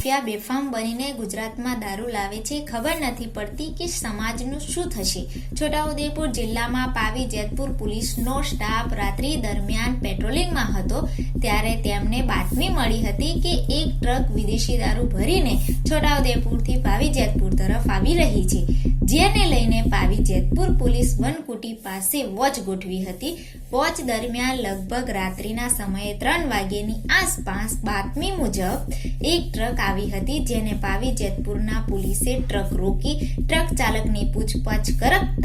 Mafia બેફામ બનીને ગુજરાતમાં દારૂ લાવે છે, ખબર નથી પડતી કે સમાજનું શું થશે. છોટાઉદેપુર જિલ્લામાં પાવી જેતપુર પોલીસનો સ્ટાફ રાત્રિ દરમિયાન પેટ્રોલિંગમાં હતો, ત્યારે તેમને બાતમી મળી હતી કે એક ટ્રક વિદેશી દારૂ ભરીને છોટાઉદેપુરથી પાવી જેતપુર તરફ આવી રહી છે. જેને લઈને પાવી જેતપુર પોલીસ વનકુટી પાસે વોચ ગોઠવી હતી. વોચ દરમિયાન લગભગ રાત્રિના સમયે ત્રણ વાગ્યાની આસપાસ બાતમી મુજબ એક ટ્રક આવી હતી જેને પાવી જેતપુરના પોલીસે ટ્રક રોકી ટ્રક ચાલકની પૂછપરછ કરતા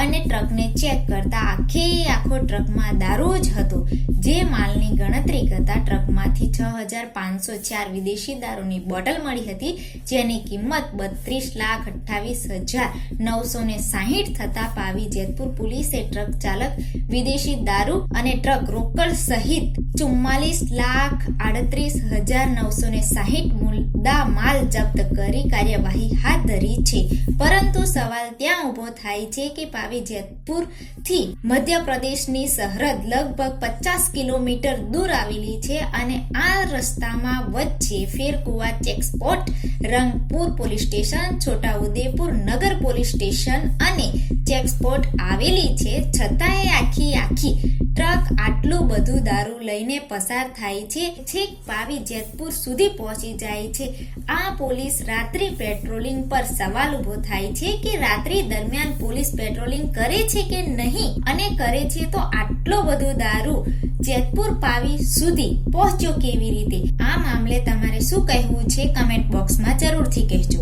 અને ટ્રકને ચેક કરતા આખે આખો ટ્રકમાં દારૂ જ હતો. જે માલની ગણતરી કરતા ટ્રકમાંથી છ હજાર પાંચસો ચાર વિદેશી દારૂની બોટલ મળી હતી, જેની કિંમત બત્રીસ લાખ અઠ્ઠાવીસ હજાર નવસો ને સાહીઠ થતા પાવી જેતપુર પોલીસે ટ્રક ચાલક, વિદેશી દારૂ અને ટ્રક રોકડ સહિત ચુમ્માલીસ લાખ આડત્રીસ હજાર નવસો ને સાહીઠ મુદ્દા માલ જપ્ત કરી કાર્યવાહી હાથ ધરી. સવાલ ત્યાં ઊભો થાય છે કે પાવી જેતપુરથી મધ્યપ્રદેશની સરહદ લગભગ પચાસ કિલોમીટર દૂર આવેલી છે અને આ રસ્તામાં વચ્ચે Pherkuva checkpost, Rangpur police station, Chhotaudepur નગર પોલીસ સ્ટેશન અને ચેકસ્પોટ આવેલી છે. છતાંય આખી આખી ટ્રક બધું દારૂ લઈને પસાર થાય છે. છેક પાવી જેતપુર સુધી પહોંચી જાય છે. આ પોલીસ રાત્રિ પેટ્રોલિંગ પર સવાલ ઊભો થાય છે કે રાત્રિ દરમિયાન પોલીસ પેટ્રોલિંગ કરે છે કે નહીં? અને કરે છે તો આટલો બધો દારૂ જેતપુર પાવી સુધી પહોંચ્યો કેવી રીતે? આ મામલે તમારે શું કહેવું છે? કમેન્ટ બોક્સમાં જરૂરથી કહેજો.